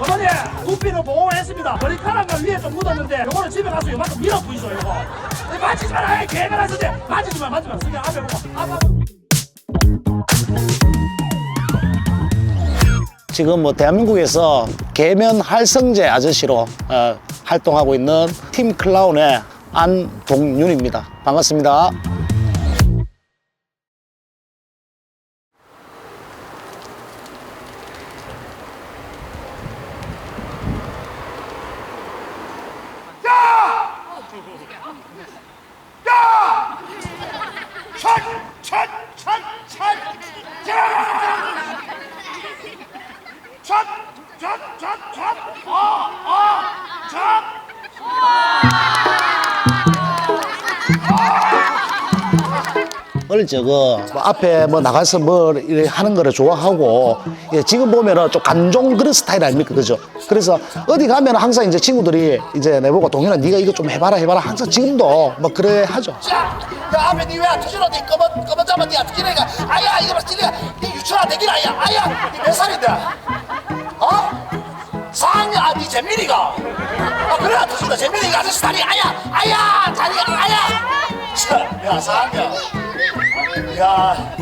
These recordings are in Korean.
어머니 두피는 보호했습니다. 머리카락은 위에 좀 묻었는데 요거는 집에 가서 요만큼 밀어 부이소 요거. 네, 만지지 마라 개가 하는데 만지지 마 만지지 마 승희 앞에 보고 보고. 지금 뭐 대한민국에서 계면 할성제 아저씨로 어, 활동하고 있는 팀 클라운의 안동윤입니다. 반갑습니다. 어릴 적은 뭐 앞에 뭐 나가서 뭐 이렇게 하는 거를 좋아하고 예, 지금 보면은 좀 감종 그런 스타일 아닙니까 그죠? 그래서 어디 가면 항상 이제 친구들이 이제 내보고 동현아 네가 이거 좀 해봐라 해봐라 항상 지금도 뭐 그래 하죠. 야, 야 앞에 니왜안 터지노? 니 검은 검은 잡아 니안 터지니까 아야 이거 봐 찔리가 니 유치원 되긴 아야 아야 니 몇 살인데? 어? 4학년 아니 재민이가 아 그래 안 터진다 재민이가 아저씨 다리 아야 아야 다리가 아야 자, 야 4학년 야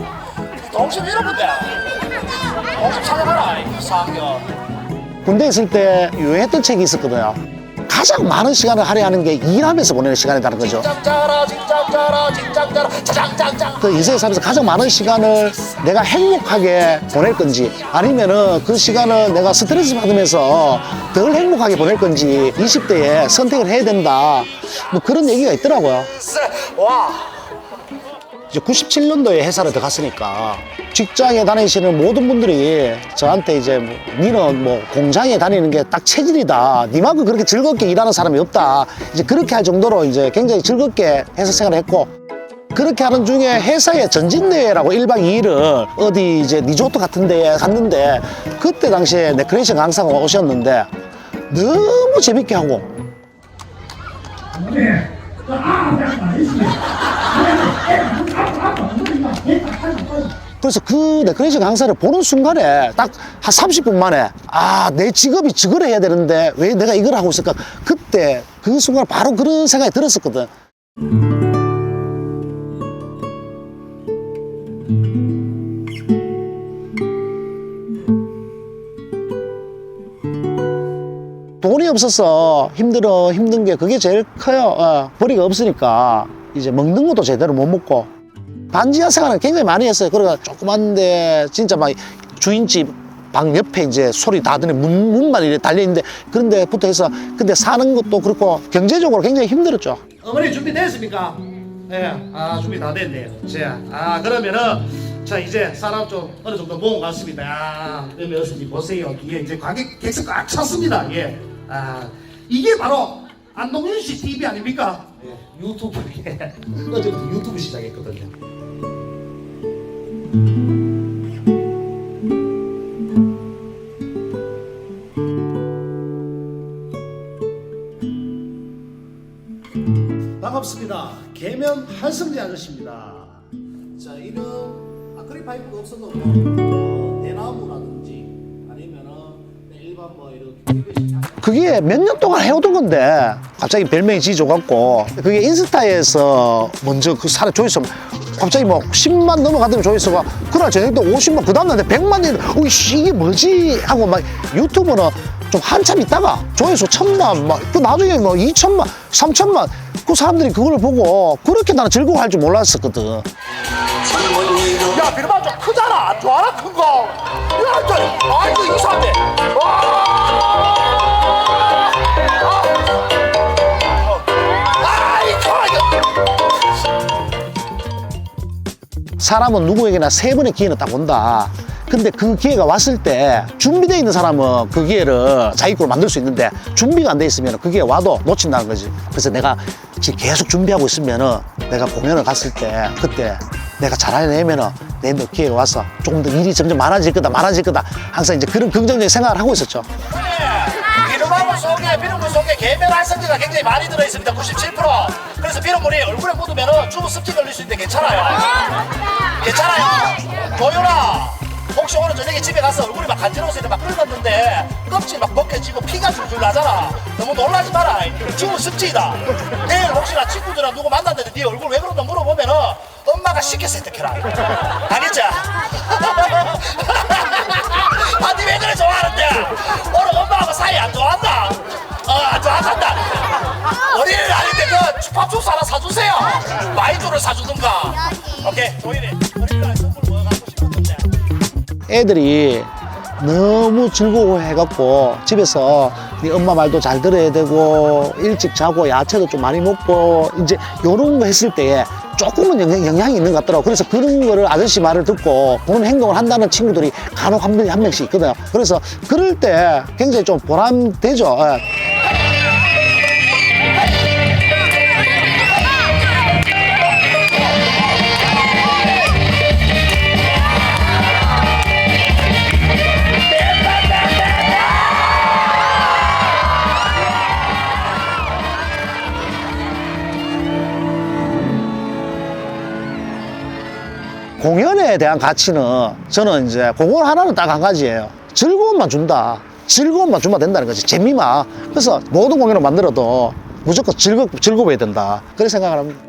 동심 잃어본데 동심 찾아봐라 4학년 군대 있을 때 유행했던 책이 있었거든요. 가장 많은 시간을 할애하는 게 일하면서 보내는 시간이라는 거죠. 그 인생에 살면서 가장 많은 시간을 내가 행복하게 보낼 건지 아니면은 그 시간을 내가 스트레스 받으면서 덜 행복하게 보낼 건지 20대에 선택을 해야 된다. 뭐 그런 얘기가 있더라고요. 와 이제 97년도에 회사를 들어갔으니까 직장에 다니시는 모든 분들이 저한테 이제 뭐, 니는 뭐 공장에 다니는 게 딱 체질이다. 니만큼 그렇게 즐겁게 일하는 사람이 없다. 이제 그렇게 할 정도로 이제 굉장히 즐겁게 회사 생활을 했고 그렇게 하는 중에 회사의 전진대회라고 1박 2일을 어디 이제 리조트 같은 데에 갔는데 그때 당시에 네크레이션 강사가 오셨는데 너무 재밌게 하고 그래서 그 네크레이션 강사를 보는 순간에 딱 한 30분 만에 아, 내 직업이 저걸 해야 되는데 왜 내가 이걸 하고 있을까? 그때 그 순간 바로 그런 생각이 들었었거든. 돈이 없어서 힘들어 힘든 게 그게 제일 커요. 어, 벌이가 없으니까 이제 먹는 것도 제대로 못 먹고 반지하 생활을 굉장히 많이 했어요. 그러니까 조그만데 진짜 막 주인집 방 옆에 이제 소리 다 들리는 문, 문만 이렇게 달려있는데 그런 데부터 해서 근데 사는 것도 그렇고 경제적으로 굉장히 힘들었죠. 어머니 준비됐습니까? 네, 아 준비 다 됐네요. 자, 아 그러면은 자 이제 사람 좀 어느 정도 모은 것 같습니다. 아, 그러면 어머니 보세요. 뒤에 이제 관객 객석 꽉 찼습니다. 예, 아 이게 바로 안동윤 씨 TV 아닙니까? 예, 유튜브 예. 어제부터 유튜브 시작했거든요. 반갑습니다. 개면 한성재 아저씨입니다. 자, 이런 아크릴 파이프가 없어도 뭐 어, 대나무라든지 그게 몇 년 동안 해오던 건데 갑자기 별명이 지어져갖고 그게 인스타에서 먼저 그 사람 조회수 갑자기 뭐 10만 넘어가더니 조회수가 그날 저녁 때 50만 그 다음날 100만 이 어이씨 이게 뭐지? 하고 막 유튜브는 좀 한참 있다가 조회수 천만 막그 나중에 뭐 2천만 3천만 그 사람들이 그걸 보고 그렇게 나는 즐거워할 줄 몰랐었거든. 야 비르마 좀 크잖아. 좋아라 큰거 야 저, 아이고 아이 좋아 이거 사람은 누구에게나 세 번의 기회는 딱 온다. 근데 그 기회가 왔을 때 준비되어 있는 사람은 그 기회를 자기 거로 만들 수 있는데 준비가 안 돼 있으면 그 기회 와도 놓친다는 거지. 그래서 내가 지금 계속 준비하고 있으면은 내가 공연을 갔을 때 그때 내가 잘해내면은 내 기회가 와서 조금 더 일이 점점 많아질 거다, 많아질 거다. 항상 이제 그런 긍정적인 생각을 하고 있었죠. 비누방울 속에 비누물 속에 계면 활성제가 굉장히 많이 들어 있습니다. 97% 그래서 비누물이 얼굴에 묻으면 주부 습기 걸릴 수 있는데 괜찮아요. 괜찮아요. 도윤아 혹시 오늘 저녁에 집에 가서 얼굴이 막 간지러워서 이렇게 막 끓었는데 껍질 막 벗겨지고 피가 줄줄 나잖아. 너무 놀라지 마라. 지금 습지이다. 내일 혹시나 친구들이랑 누구 만났는데 네 얼굴 왜 그런다 물어보면은 엄마가 시켜 세탁해라. 알겠지? 아니 왜 그래 좋아하는데? 오늘 엄마하고 사이 안 좋아한다. 어안 좋아한다. 어린이는 아닌데 그 추파춥스 하나 사주세요. 마이주를 사주든가. 오케이 싶었는데 애들이 너무 즐거워해갖고 집에서 네 엄마 말도 잘 들어야 되고 일찍 자고 야채도 좀 많이 먹고 이제 요런 거 했을 때 조금은 영향, 영향이 있는 것 같더라고. 그래서 그런 거를 아저씨 말을 듣고 그런 행동을 한다는 친구들이 간혹 한, 명, 한 명씩 있거든요. 그래서 그럴 때 굉장히 좀 보람되죠. 예. 공연에 대한 가치는 저는 이제 공연 하나는 딱 한 가지예요. 즐거움만 준다. 즐거움만 주면 된다는 거지. 재미만. 그래서 모든 공연을 만들어도 무조건 즐거, 즐거워야 된다. 그렇게 생각을 합니다.